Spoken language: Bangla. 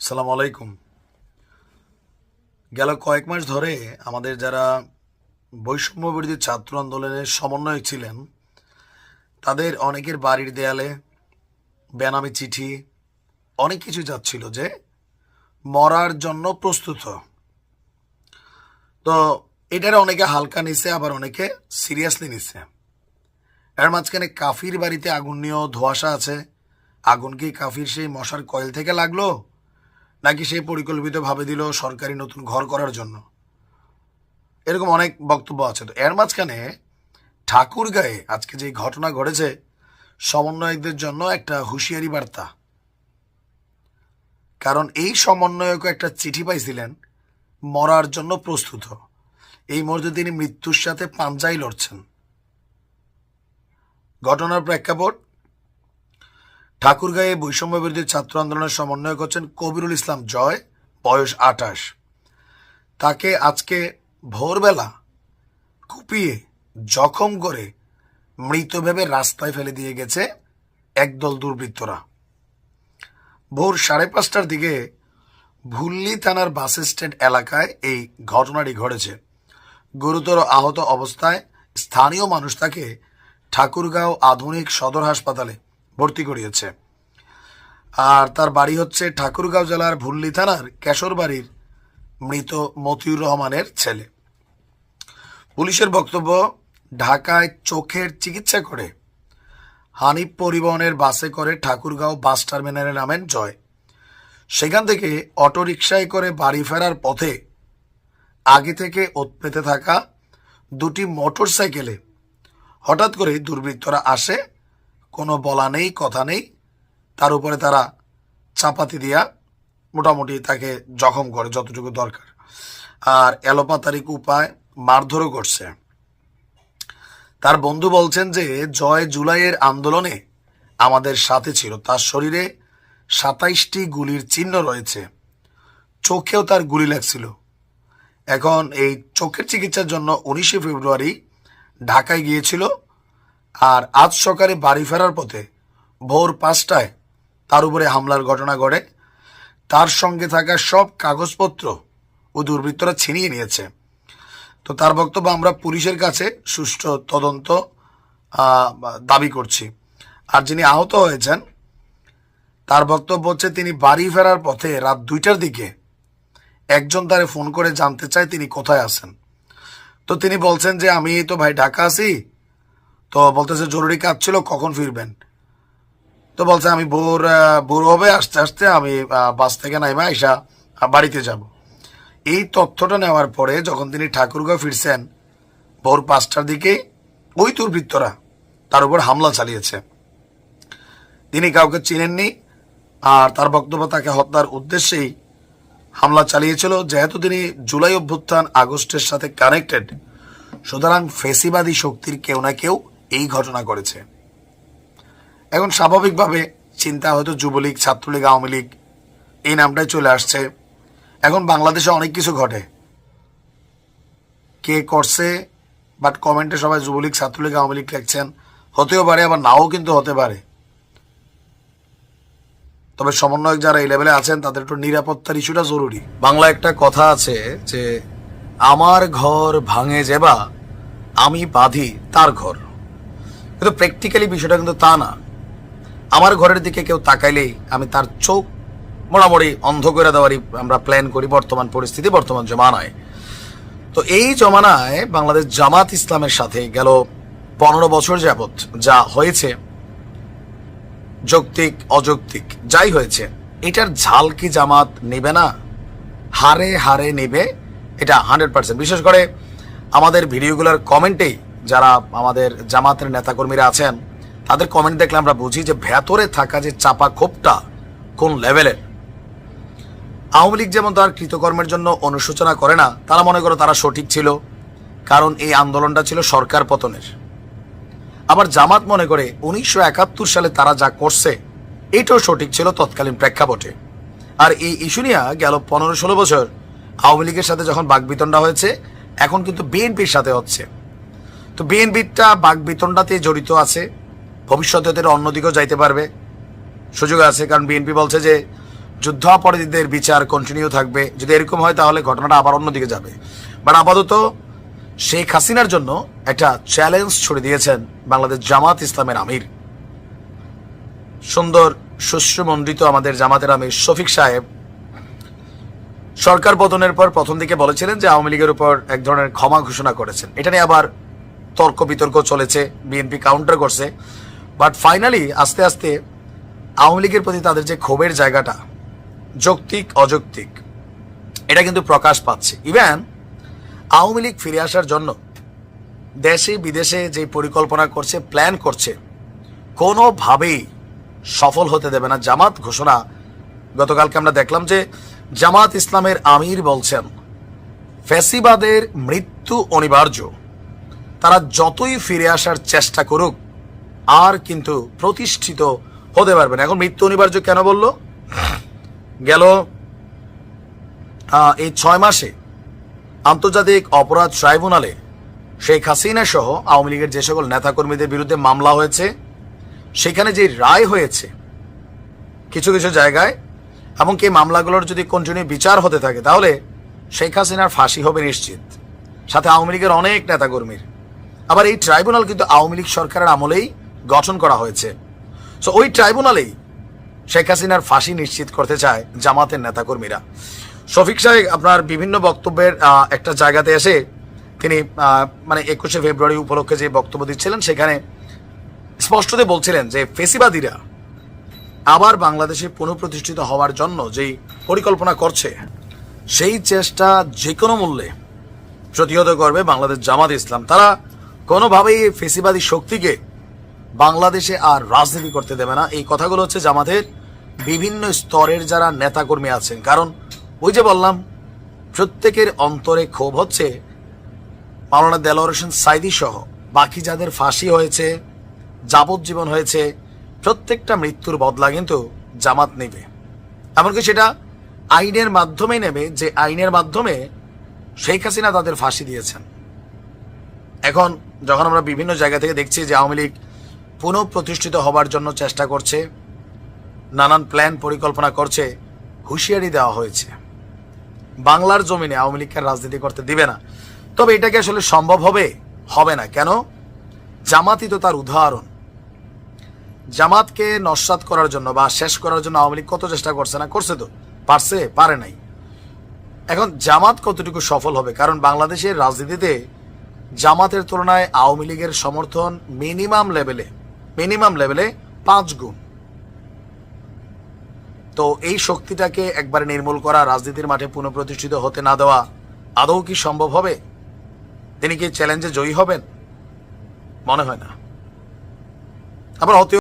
সালাম আলাইকুম গেল কয়েক মাস ধরে আমাদের যারা বৈষম্য বিরোধী ছাত্র আন্দোলনের সমন্বয়ক ছিলেন, তাদের অনেকের বাড়ির দেয়ালে বেনামি চিঠি, অনেক কিছু যাচ্ছিল যে মরার জন্য প্রস্তুত। তো এটার অনেকে হালকা নিছে, আবার অনেকে সিরিয়াসলি নিছে। এর মাঝখানে কাফির বাড়িতে আগুন নিয়েও ধোঁয়াশা আছে। আগুন কি কাফির সেই মশার কয়েল থেকে লাগল? নাকি সেই পরিকল্পিতভাবে দিল সরকারি নতুন ঘর করার জন্য? এরকম অনেক বক্তব্য আছে। তো এর মাঝখানে ঠাকুর গায়ে আজকে যে ঘটনা ঘটেছে, সমন্বয়কদের জন্য একটা হুঁশিয়ারি বার্তা। কারণ এই সমন্বয়কও একটা চিঠি পাইছিলেন, মরার জন্য প্রস্তুত। এই মুহূর্তে তিনি মৃত্যুর সাথে পাঞ্জাই লড়ছেন। ঘটনার প্রেক্ষাপট ঠাকুরগাঁয়ে বৈষম্য বিরোধী ছাত্র আন্দোলনের সমন্বয় করছেন কবিরুল ইসলাম জয়, বয়স আঠাশ। তাকে আজকে ভোরবেলা কুপিয়ে, জখম করে মৃত ভেবে রাস্তায় ফেলে দিয়ে গেছে একদল দুর্বৃত্তরা। ভোর সাড়ে পাঁচটার দিকে ভুল্লি থানার বাস স্ট্যান্ড এলাকায় এই ঘটনাটি ঘটেছে। গুরুতর আহত অবস্থায় স্থানীয় মানুষ তাকে ঠাকুরগাঁও আধুনিক সদর হাসপাতালে ভর্তি করিয়েছে। আর তার বাড়ি হচ্ছে ঠাকুরগাঁও জেলার ভুল্লি থানার কেশরবাড়ির মৃত মতিউর রহমানের ছেলে। পুলিশের বক্তব্য, ঢাকায় চোখের চিকিৎসা করে হানিফ পরিবহনের বাসে করে ঠাকুরগাঁও বাস টার্মিনালে নামেন জয়। সেখান থেকে অটোরিকশায় করে বাড়ি ফেরার পথে আগে থেকে ওত পেতে থাকা দুটি মোটর সাইকেলে হঠাৎ করে দুর্বৃত্তরা আসে কোনো বলা নেই, কথা নেই। তার উপরে তারা চাপাতি দিয়া মোটামুটি তাকে জখম করে যতটুকু দরকার। আর এলোপাতারিক উপায় মারধরও করছে। তার বন্ধু বলছেন যে, জয় জুলাইয়ের আন্দোলনে আমাদের সাথে ছিল। তার শরীরে সাতাইশটি গুলির চিহ্ন রয়েছে। চোখেও তার গুলি লাগছিল। এখন এই চোখের চিকিৎসার জন্য উনিশে ফেব্রুয়ারি ঢাকায় গিয়েছিল। আর আজ সকালে বাড়ি ফেরার পথে ভোর পাঁচটায় তার উপরে হামলার ঘটনা ঘটে। তার সঙ্গে থাকা সব কাগজপত্র ও দুর্বৃত্তরা ছিনিয়ে নিয়েছে। তো তার বক্তব্য আমরা পুলিশের কাছে সুষ্ঠু তদন্ত দাবি করছি। আর যিনি আহত হয়েছেন, তার বক্তব্য হচ্ছে তিনি বাড়ি ফেরার পথে রাত দুইটার দিকে একজন তারে ফোন করে জানতে চায় তিনি কোথায় আছেন। তো তিনি বলছেন যে, আমি তো ভাই ঢাকা আছি তো বলতেছে, জরুরি কাজ ছিল, কখন ফিরবেন? তো বলছে, আমি ভোর ভোর হবে, আস্তে আস্তে আমি বাস থেকে নাইমা আইসা বাড়িতে যাব। এই তথ্যটা নেওয়ার পরে যখন তিনি ঠাকুরগাঁও ফিরছেন, ভোর পাঁচটার দিকে ওই দুর্বৃত্তরা তার উপর হামলা চালিয়েছে। তিনি কাউকে চিনেননি, আর তার বক্তব্য তাকে হত্যার উদ্দেশ্যেই হামলা চালিয়েছিল। যেহেতু তিনি জুলাই অভ্যুত্থান আগস্টের সাথে কানেক্টেড সুতরাং ফেসিবাদী শক্তির কেউ না কেউ এই ঘটনা করেছে। এখন স্বাভাবিকভাবে চিন্তা হয়তো যুবলীগ, ছাত্রলীগ, আওয়ামী লীগ, এই নামটাই চলে আসছে। এখন বাংলাদেশে অনেক কিছু ঘটে। কে করছে বাট কমেন্টে সবাই যুবলীগ, ছাত্রলীগ, আওয়ামী লীগ লিখছেন, হতেও পারে, আবার নাও কিন্তু হতে পারে। তবে সমন্বয়ক যারা এই লেভেলে আছেন, তাদের একটু নিরাপত্তার ইস্যুটা জরুরি। বাংলা একটা কথা আছে যে, আমার ঘর ভাঙে যেবা, আমি বাঁধি তার ঘর। কিন্তু প্র্যাকটিক্যালি বিষয়টা কিন্তু তা না। আমার ঘরের দিকে কেউ তাকাইলেই আমি তার চোখ মোটামুটি অন্ধ করে দেওয়ারই আমরা প্ল্যান করি বর্তমান পরিস্থিতি, বর্তমান জমানায়। তো এই জমানায় বাংলাদেশ জামাত ইসলামের সাথে গেল পনেরো বছর যাবৎ যা হয়েছে, যৌক্তিক, অযৌক্তিক, যাই হয়েছে, এটার ঝাল কি জামাত নেবে না? হারে হারে নেবে, এটা হান্ড্রেড পার্সেন্ট বিশেষ করে আমাদের ভিডিওগুলোর কমেন্টেই যারা আমাদের জামাতের নেতাকর্মীরা আছেন, তাদের কমেন্ট দেখলে আমরা বুঝি যে ভেতরে থাকা যে চাপা ক্ষোভটা কোন লেভেলের আওয়ামী লীগ যেমন তার কৃতকর্মের জন্য অনুশোচনা করে না, তারা মনে করো তারা সঠিক ছিল, কারণ এই আন্দোলনটা ছিল সরকার পতনের। আবার জামাত মনে করে উনিশশো একাত্তর সালে তারা যা করছে, এটাও সঠিক ছিল তৎকালীন প্রেক্ষাপটে। আর এই ইস্যু নিয়ে গেল পনেরো ষোলো বছর, আওয়ামী লীগের সাথে যখন বাগবিতণ্ডা হয়েছে, এখন কিন্তু বিএনপির সাথে হচ্ছে। তো বিএনপিটা বাগবিতণ্ডাতে জড়িত আছে। ভবিষ্যতে ওদের অন্যদিকেও যাইতে পারবে। সুযোগ আছে, কারণ বিএনপি বলছে যে যুদ্ধাপরাধীদের বিচার কন্টিনিউ থাকবে। যদি এরকম হয়, তাহলে ঘটনাটা আবার অন্যদিকে যাবে। বাট আপাতত শেখ হাসিনার জন্য একটা চ্যালেঞ্জ ছড়ে দিয়েছেন বাংলাদেশ জামাত ইসলামের আমির। সুন্দর, সুশ্রমণ্ডিত আমাদের জামাতের আমির শফিক সাহেব সরকার পতনের পর প্রথম দিকে বলেছিলেন যে আওয়ামী লীগের উপর এক ধরনের ক্ষমা ঘোষণা করেছেন। এটা নিয়ে আবার তর্ক বিতর্ক চলেছে বিএনপি কাউন্টার করছে। বাট ফাইনালি আস্তে আস্তে আওয়ামী লীগের প্রতি তাদের যে ক্ষোভের জায়গাটা, যৌক্তিক, অযৌক্তিক, এটা কিন্তু প্রকাশ পাচ্ছে। ইভেন আওয়ামী লীগ ফিরে আসার জন্য দেশে বিদেশে যে পরিকল্পনা করছে প্ল্যান করছে, কোনোভাবেই সফল হতে দেবে না। জামাত ঘোষণা, গতকালকে আমরা দেখলাম যে জামাত ইসলামের আমির বলছেন, ফ্যাসিবাদের মৃত্যু অনিবার্য। তারা যতই ফিরে আসার চেষ্টা করুক, আর কিন্তু প্রতিষ্ঠিত হতে পারবে না। এখন মৃত্যু অনিবার্য কেন বলল? গেল এই ছয় মাসে আন্তর্জাতিক অপরাধ ট্রাইব্যুনালে শেখ হাসিনা সহ আওয়ামী লীগের যে সকল নেতাকর্মীদের বিরুদ্ধে মামলা হয়েছে, সেখানে যে রায় হয়েছে কিছু কিছু জায়গায় এমনকি এই মামলাগুলোর যদি কন্টিনিউ বিচার হতে থাকে, তাহলে শেখ হাসিনার ফাঁসি হবে নিশ্চিত। সাথে আওয়ামী লীগের অনেক নেতাকর্মীর। আবার এই ট্রাইব্যুনাল কিন্তু আওয়ামী লীগ সরকারের আমলেই গঠন করা হয়েছে। সো ওই ট্রাইব্যুনালেই শেখ হাসিনার ফাঁসি নিশ্চিত করতে চায় জামাতের নেতাকর্মীরা। শফিক সাহেব আপনার বিভিন্ন বক্তব্যের একটা জায়গাতে এসে তিনি মানে একুশে ফেব্রুয়ারি উপলক্ষে যে বক্তব্য দিচ্ছিলেন, সেখানে স্পষ্টতে বলছিলেন যে ফেসিবাদীরা আবার বাংলাদেশে পুনঃপ্রতিষ্ঠিত হওয়ার জন্য যেই পরিকল্পনা করছে, সেই চেষ্টা যে কোনো মূল্যে প্রতিহত করবে বাংলাদেশ জামাত ইসলাম। তারা কোনোভাবেই ফেসিবাদী শক্তিকে বাংলাদেশে আর রাজনীতি করতে দেবে না। এই কথাগুলো হচ্ছে জামাতের বিভিন্ন স্তরের যারা নেতাকর্মী আছেন। কারণ ওই যে বললাম, প্রত্যেকের অন্তরে ক্ষোভ হচ্ছে মাওলানা দেলোয়ার হোসেন সাইদি সহ। বাকি যাদের ফাঁসি হয়েছে, যাবজ্জীবন হয়েছে, প্রত্যেকটা মৃত্যুর বদলা কিন্তু জামাত নেবে। এমনকি সেটা আইনের মাধ্যমেই নেবে, যে আইনের মাধ্যমে শেখ হাসিনা তাদের ফাঁসি দিয়েছেন। এখন যখন আমরা বিভিন্ন জায়গা থেকে দেখছি যে আওয়ামী লীগ পুনঃপ্রতিষ্ঠিত হবার জন্য চেষ্টা করছে, নানান প্ল্যান পরিকল্পনা করছে, হুঁশিয়ারি দেওয়া হয়েছে। বাংলার জমিনে আওয়ামী লীগকে রাজনীতি করতে দিবে না। তবে এটাকে আসলে সম্ভব হবে? হবে না। কেন? জামাতই তো তার উদাহরণ। জামাতকে নস্বাত করার জন্য বা শেষ করার জন্য আওয়ামী লীগ কত চেষ্টা করছে না করছে তো? পারছে? পারে নাই। এখন জামাত কতটুকু সফল হবে? কারণ বাংলাদেশের রাজনীতিতে জামাতের তুলনায় আওয়ামী লীগের সমর্থন মিনিমাম লেভেলে মিনিমাম লেভেলে পাঁচ গুণ। তো এই শক্তিটাকে একবারে নির্মূল করা, রাজনীতির মাঠে পুনঃপ্রতিষ্ঠিত হতে না দেওয়া, আদৌ কি সম্ভব হবে? তিনি কি চ্যালেঞ্জে জয়ী হবেন? মনে হয় না। আবার হতে